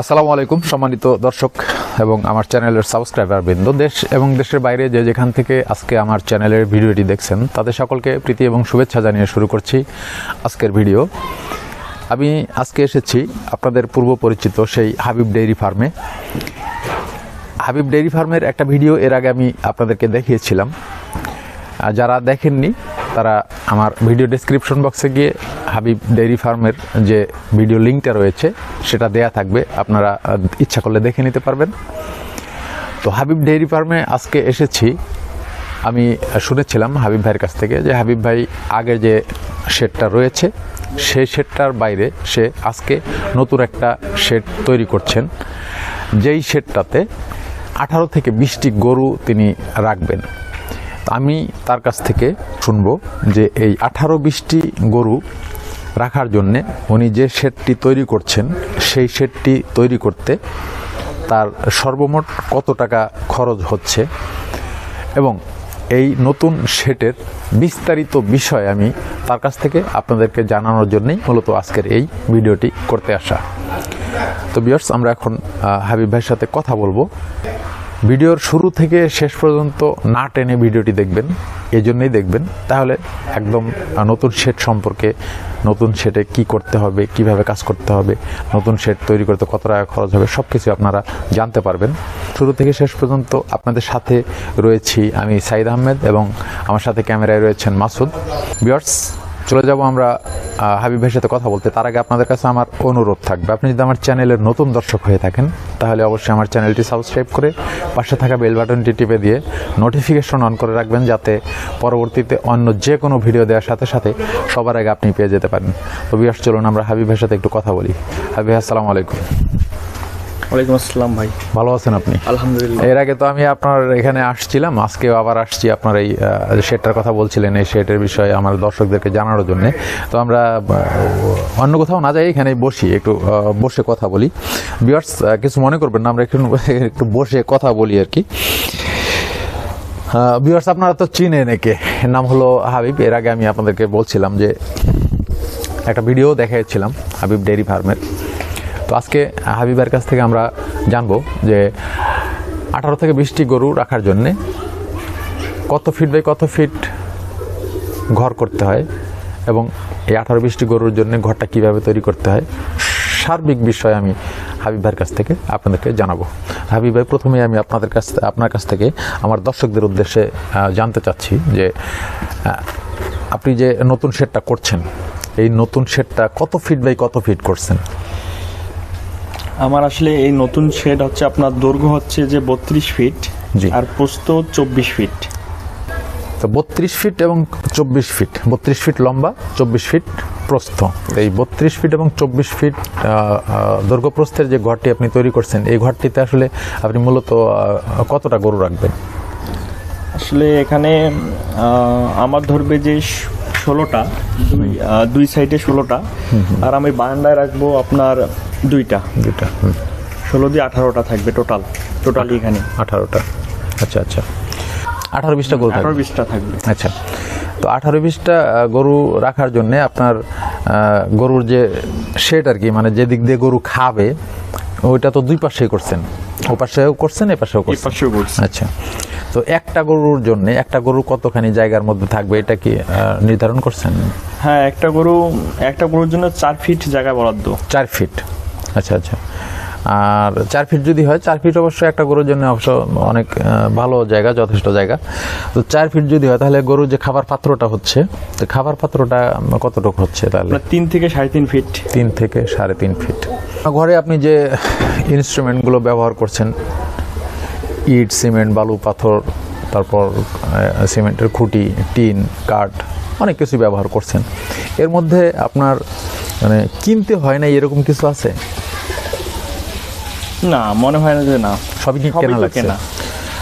আসসালামু আলাইকুম, সম্মানিত দর্শক এবং আমার চ্যানেলের সাবস্ক্রাইবার বৃন্দ, দেশ এবং দেশের বাইরে যে যেখান থেকে আজকে আমার চ্যানেলের ভিডিওটি দেখছেন, তাদের সকলকে প্রীতি এবং শুভেচ্ছা জানিয়ে শুরু করছি আজকের ভিডিও। আমি আজকে এসেছি আপনাদের পূর্ব পরিচিত সেই হাবিব ডেইরি ফার্মে। হাবিব ডেইরি ফার্মের একটা ভিডিও এর আগে আমি আপনাদেরকে দেখিয়েছিলাম। যারা দেখেননি তারা আমার ভিডিও ডেসক্রিপশন বক্সে গিয়ে হাবিব ডেইরি ফার্মের যে ভিডিও লিঙ্কটা রয়েছে, সেটা দেয়া থাকবে। আপনারা ইচ্ছা করলে দেখে নিতে পারবেন। তো হাবিব ডেইরি ফার্মে আজকে এসেছি। আমি শুনেছিলাম হাবিব ভাইয়ের কাছ থেকে যে হাবিব ভাই আগে যে শেডটা রয়েছে, সেই শেডটার বাইরে সে আজকে নতুন একটা শেড তৈরি করছেন। যেই শেডটাতে আঠারো থেকে বিশটি গরু তিনি রাখবেন। আমি তার কাছ থেকে শুনব যে এই আঠারো বিশটি গরু রাখার জন্যে উনি যে শেডটি তৈরি করছেন, সেই শেডটি তৈরি করতে তার সর্বমোট কত টাকা খরচ হচ্ছে এবং এই নতুন শেটের বিস্তারিত বিষয় আমি তার কাছ থেকে আপনাদেরকে জানানোর জন্যই মূলত আজকের এই ভিডিওটি করতে আসা। তো বিয়ার্স আমরা এখন হাবিব ভাইয়ের সাথে কথা বলব। ভিডিওর শুরু থেকে শেষ পর্যন্ত না টেনে ভিডিওটি দেখবেন এই জন্যই দেখবেন। তাহলে একদম নতুন সেট সম্পর্কে, নতুন সেটে কি করতে হবে, কীভাবে কাজ করতে হবে, নতুন সেট তৈরি করতে কত টাকা খরচ হবে সব কিছু আপনারা জানতে পারবেন। শুরু থেকে শেষ পর্যন্ত আপনাদের সাথে রয়েছি আমি সাইদ আহমেদ এবং আমার সাথে ক্যামেরায় রয়েছেন মাসুদ। বিয়ার্স চলে যাব আমরা হাবিব ভাইয়ের সাথে কথা বলতে। তার আগে আপনাদের কাছে আমার অনুরোধ থাকবে। আপনি যদি আমার চ্যানেলের নতুন দর্শক হয়ে থাকেন, তাহলে অবশ্যই আমার চ্যানেলটি সাবস্ক্রাইব করে পাশে থাকা বেল বাটনটি টিপে দিয়ে নোটিফিকেশন অন করে রাখবেন, যাতে পরবর্তীতে অন্য যে কোনো ভিডিও দেওয়ার সাথে সাথে সবার আগে আপনি পেয়ে যেতে পারেন। তো বিয়াস, চলুন আমরা হাবিব ভাইয়ের সাথে একটু কথা বলি। হাবিব আসসালামু আলাইকুম। ওয়ালাইকুম আসসালাম ভাই। ভালো আছেন আপনি? আলহামদুলিল্লাহ। এর আগে তো আমি আপনার এখানে আসছিলাম আজকেও আবার আসছি আপনার এই শেডটার কথা বলছিলেন এই শেডের বিষয়ে আমার দর্শকদেরকে জানানোর জন্য। তো আমরা অন্য কোথাও না যাই এখানে বসি একটু বসে কথা বলি। বিয়ার্স কিছু মনে করবেন না আমরা একটু একটু বসে কথা বলি আর কি। বিয়ার্স আপনারা তো চিনেন একে এর নাম হলো হাবিব। এর আগে আমি আপনাদেরকে বলছিলাম যে একটা ভিডিও দেখাচ্ছিলাম হাবিব ডেয়ারি ফার্মের। তো আজকে হাবিবের কাছ থেকে আমরা জানব যে আঠারো থেকে বিশটি গরু রাখার জন্যে কত ফিট বাই কত ফিট ঘর করতে হয় এবং এই আঠারো বিশটি গরুর জন্য ঘরটা কীভাবে তৈরি করতে হয়? সার্বিক বিষয়ে আমি হাবিব ভাইয়ের কাছ থেকে আপনাদেরকে জানাব। হাবিব ভাই প্রথমে আমি আপনাদের কাছ আপনার কাছ থেকে আমার দর্শকদের উদ্দেশ্যে জানতে চাচ্ছি যে আপনি যে নতুন শেডটা করছেন, এই নতুন শেডটা কত ফিট বাই কত ফিট করছেন? আমার আসলে এই নতুন শেড হচ্ছে আপনার দৈর্ঘ্য হচ্ছে যে বত্রিশ ফিট। আর প্রস্থ চব্বিশ ফিট তো বত্রিশ ফিট এবং চব্বিশ ফিট বত্রিশ ফিট লম্বা চব্বিশ ফিট প্রস্থ। এই বত্রিশ ফিট এবং চব্বিশ ফিট আহ, আহ, দৈর্ঘ্য প্রস্থের যে ঘরটি আপনি তৈরি করছেন এই ঘরটিতে আসলে আপনি মূলত কতটা গরু রাখবেন? আসলে এখানে আমার ধরবে যে ষোলোটা দুই দুই সাইডে ষোলোটা। আর আমি বারান্দায় রাখব আপনার দুইটা। দুইটা ষোলো দিয়ে আঠারোটা থাকবে টোটাল টোটালি এখানে। আঠারোটা। আচ্ছা আচ্ছা। আঠারো বিশটা গরু আঠারো বিশটা থাকবে। আচ্ছা। তো আঠারো বিশটা গরু রাখার জন্য আপনার গরুর যে শেড আর কি মানে যে দিক দিয়ে গরু খাবে ওইটা তো দুই পাশেই করছেন। ও পাশেও করছেন এ পাশেও করছেন। আচ্ছা। তো একটা গরুর জন্য একটা গরু কতখানি জায়গার মধ্যে থাকবে এটা কি নির্ধারণ করছেন? হ্যাঁ একটা গরু একটা গরুর জন্য চার ফিট জায়গা বরাদ্দ। চার ফিট আচ্ছা আচ্ছা। আর চার ফিট যদি হয় চার ফিট অবশ্যই একটা গরুর জন্য অবশ্য অনেক ভালো জায়গা যথেষ্ট জায়গা। তো চার ফিট যদি হয় তাহলে গরুর যে খাবার পাত্রটা হচ্ছে তো খাবার পাত্রটা কতটুকু হচ্ছে তাহলে? তিন থেকে সাড়ে তিন ফিট। তিন থেকে সাড়ে তিন ফিট। ঘরে আপনি যে ইনস্ট্রুমেন্টগুলো ব্যবহার করছেন ইট সিমেন্ট বালু পাথর তারপর সিমেন্টের খুঁটি টিন কাঠ অনেক কিছু ব্যবহার করছেন। এর মধ্যে আপনার মানে কিনতে হয় না এরকম কিছু আছে? না মনে হয় না যে না। সবই কি কেনা লাগছে। কেনা।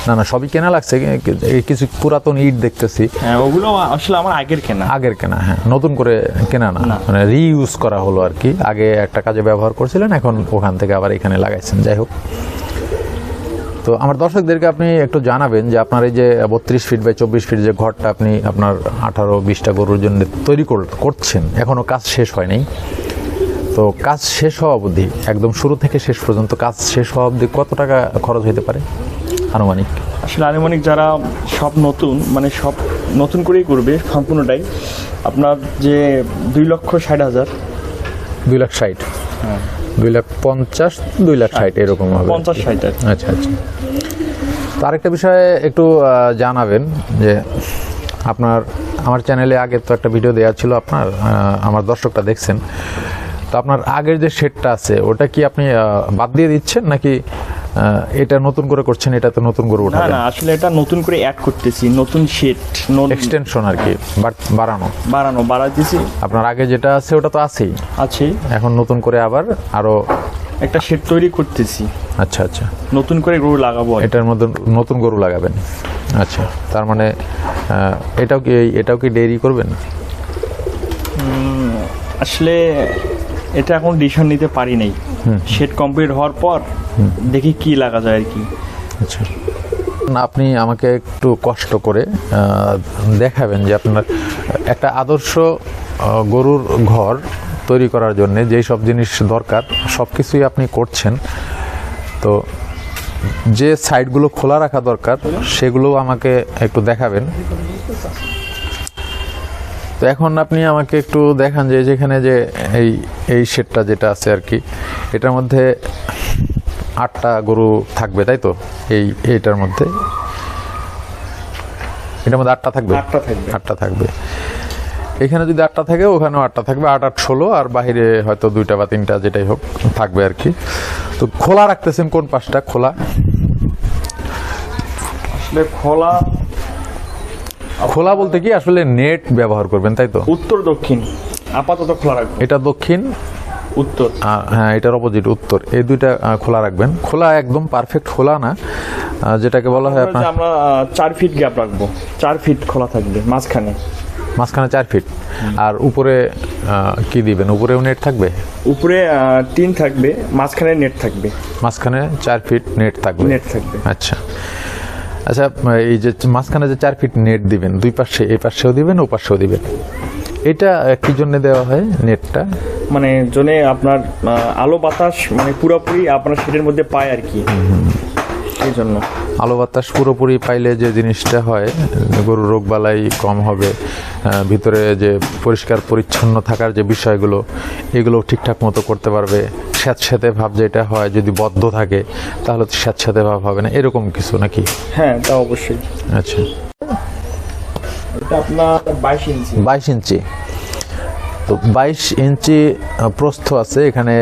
না না সবই কেনা লাগছে কিছু পুরাতন ইট দেখতেছি। হ্যাঁ ওগুলো আসলে আমার আগের কেনা। আগের কেনা হ্যাঁ নতুন করে কেনা না। না। মানে রিইউজ করা হলো আর কি। আগে একটা কাজে ব্যবহার করছিলেন এখন ওখান থেকে আবার এখানে লাগাইছেন। যাই হোক। তো আমার দর্শকদেরকে আপনি একটু জানাবেন যে আপনার এই যে বত্রিশ ফিট বাই চব্বিশ ফিট যে ঘরটা আপনি আপনার আঠারো বিশটা গরুর জন্য তৈরি কর- করছেন এখনও কাজ শেষ হয়নি তো কাজ শেষ হওয়া অবধি একদম শুরু থেকে শেষ পর্যন্ত কাজ শেষ হওয়া অবধি কত টাকা খরচ হতে পারে? আনুমানিক। আসলে আনুমানিক যারা সব নতুন মানে সব নতুন করেই করবে সম্পূর্ণটাই আপনার যে দুই লক্ষ ষাট হাজার। দুই লাখ ষাট? হ্যাঁ। দুই লাখ পঞ্চাশ দুই লাখ ষাট এরকম হবে। পঞ্চাশ ষাট আচ্ছা আচ্ছা। তো আরেকটা বিষয়ে একটু জানাবেন যে আপনার আমার চ্যানেলে আগে তো একটা ভিডিও দেওয়া ছিল আপনার আমার দর্শকটা দেখছেন। তো আপনার আগের যে শেডটা আছে ওটা কি আপনি বাদ দিয়ে দিচ্ছেন নাকি এটা নতুন করে করছেন এটা তো নতুন করে উঠাবেন? না আসলে এটা নতুন করে অ্যাড করতেছি নতুন শেড এক্সটেনশন আর কি বাড়ানো। বাড়ানো বাড়াতেছি আপনার আগে যেটা আছে ওটা তো আছেই। আছে। এখন নতুন করে আবার আরও একটা শেড তৈরি করতেছি। আচ্ছা আচ্ছা। নতুন করে গরু লাগাবো এটার মধ্যে নতুন গরু লাগাবেন। আচ্ছা তার মানে এটাও কি এটাও কি ডেইরি করবেন? আসলে এটা এখন ডিসিশন নিতে পারি নাই। শেড কমপ্লিট হওয়ার পর দেখি কি লাগা যায় আর কি। আচ্ছা। না আপনি আমাকে একটু কষ্ট করে দেখাবেন যে আপনার একটা আদর্শ গরুর ঘর তৈরি করার জন্য যেই সব জিনিস দরকার সব কিছুই আপনি করছেন। তো যে সাইডগুলো খোলা রাখা দরকার সেগুলো আমাকে একটু দেখাবেন। তো এখন আপনি আমাকে একটু দেখান যে যেখানে যে এই এই শেডটা যেটা আছে আর কি এটার মধ্যে আটটা গরু থাকবে তাই তো? এই এইটার মধ্যে। এটার মধ্যে আটটা থাকবে? আটটা থাকবে। আটটা থাকবে। এখানে যদি আটটা থাকে ওখানেও আটটা থাকবে আট আট ষোলো আর বাইরে হয়তো দুইটা বা তিনটা যেটাই হোক থাকবে আর কি। তো খোলা রাখতেছেন কোন পাশটা? খোলা। আসলে খোলা খোলা বলতে কি আসলে নেট ব্যবহার করবেন তাই তো? উত্তর দক্ষিণ আপাতত খোলা রাখব এটা দক্ষিণ উত্তর। হ্যাঁ এটার অপোজিট উত্তর। এই দুইটা খোলা রাখবেন। খোলা একদম পারফেক্ট খোলা না। যেটাকে বলা হয় আমরা আপনার আমরা চার ফিট গ্যাপ রাখব। চার ফিট খোলা থাকবে মাঝখানে। মাঝখানে চার ফিট আর উপরে কি দিবেন? উপরেও নেট থাকবে? উপরে টিন থাকবে মাঝখানে নেট থাকবে। মাঝখানে চার ফিট নেট থাকবে। নেট থাকবে। আচ্ছা। আচ্ছা এই যে মাঝখানে যে চার ফিট নেট দিবেন দুই পাশে এই পাশেও দিবেন ও পাশেও দিবেন। এটা কি জন্য দেওয়া হয় নেটটা মানে জন্য আপনার আলো বাতাস মানে পুরোপুরি আপনার সেটের মধ্যে পায় আর কি। এই জন্য। আলো বাতাস পুরোপুরি পাইলে যে জিনিসটা হয় গরুর রোগবালাই কম হবে ভিতরে যে পরিষ্কার পরিচ্ছন্ন থাকার যে বিষয়গুলো এগুলো ঠিকঠাক মতো করতে পারবে। স্যাঁতস্যাঁতে ভাব যেটা হয় যদি বদ্ধ থাকে তাহলে তো স্যাঁতস্যাঁতে ভাব হবে না। এরকম কিছু নাকি? হ্যাঁ তা অবশ্যই। আচ্ছা। এটা আপনার বাইশ ইঞ্চি। বাইশ ইঞ্চি। তো বাইশ ইঞ্চি প্রস্থ আছে, এখানে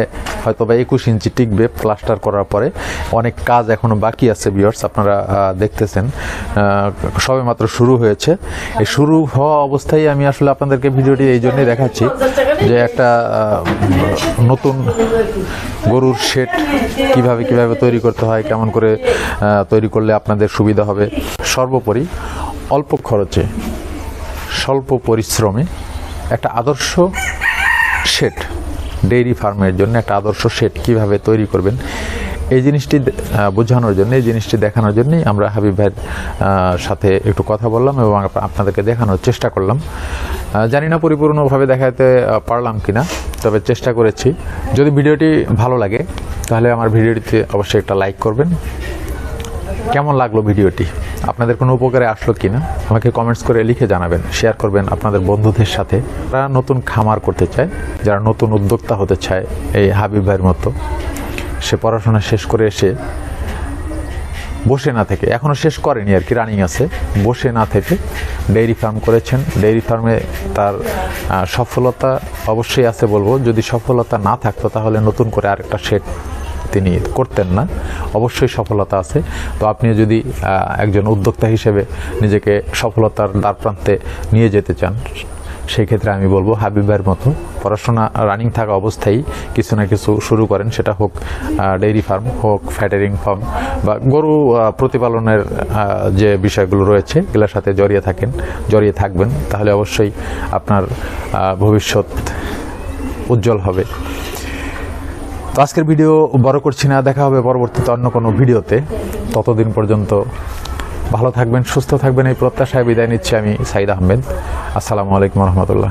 হয়তো বা একুশ ইঞ্চি টিকবে প্লাস্টার করার পরে। অনেক কাজ এখনও বাকি আছে বিয়ার্স আপনারা দেখতেছেন। সবে মাত্র শুরু হয়েছে। এই শুরু হওয়া অবস্থায় আমি আসলে আপনাদেরকে ভিডিওটি এই জন্যই দেখাচ্ছি যে একটা নতুন গরুর শেড কীভাবে কীভাবে তৈরি করতে হয়, কেমন করে তৈরি করলে আপনাদের সুবিধা হবে। সর্বোপরি অল্প খরচে, স্বল্প পরিশ্রমে একটা আদর্শ শেড, ডেইরি ফার্মের জন্য একটা আদর্শ শেড কীভাবে তৈরি করবেন, এই জিনিসটি বোঝানোর জন্য, এই জিনিসটি দেখানোর জন্যই আমরা হাবিব ভাইয়ের সাথে একটু কথা বললাম এবং আপনাদেরকে দেখানোর চেষ্টা করলাম। জানি না পরিপূর্ণভাবে দেখাতে পারলাম কি না তবে চেষ্টা করেছি। যদি ভিডিওটি ভালো লাগে, তাহলে আমার ভিডিওটিতে অবশ্যই একটা লাইক করবেন। কেমন লাগল ভিডিওটি? আপনাদের কোনো উপকারে আসলো কিনা? আমাকে কমেন্টস করে লিখে জানাবেন শেয়ার করবেন আপনাদের বন্ধুদের সাথে। যারা নতুন খামার করতে চায়, যারা নতুন উদ্যোক্তা হতে চায়, এই হাবিব ভাইয়ের মতো, সে পড়াশোনা শেষ করে এসে বসে না থেকে এখনও শেষ করেনি আর কি রানিং আছে বসে না থেকে ডেইরি ফার্ম করেছেন। ডেইরি ফার্মে তার সফলতা অবশ্যই আছে বলব। যদি সফলতা না থাকতো তাহলে নতুন করে আরেকটা শেড তিনি করতেন না। অবশ্যই সফলতা আছে। তো আপনি যদি একজন উদ্যোক্তা হিসেবে নিজেকে সফলতার দ্বার প্রান্তে নিয়ে যেতে চান সেই ক্ষেত্রে আমি বলব হাবিবের মতো পড়াশোনা রানিং থাকা অবস্থায় কিছু না কিছু শুরু করেন। সেটা হোক ডেইরি ফার্ম হোক ফ্যাটারিং ফার্ম বা গরু প্রতিপালনের যে বিষয়গুলো রয়েছে, এগুলোর সাথে জড়িয়ে থাকেন, জড়িয়ে থাকবেন। তাহলে অবশ্যই আপনার ভবিষ্যৎ উজ্জ্বল হবে। তো আজকের ভিডিও বড় করছি না, দেখা হবে পরবর্তীতে অন্য কোনো ভিডিওতে। ততদিন পর্যন্ত ভালো থাকবেন, সুস্থ থাকবেন, এই প্রত্যাশায় বিদায় নিচ্ছি আমি সাইদ আহমেদ। আসসালামু আলাইকুম রহমতুল্লাহ।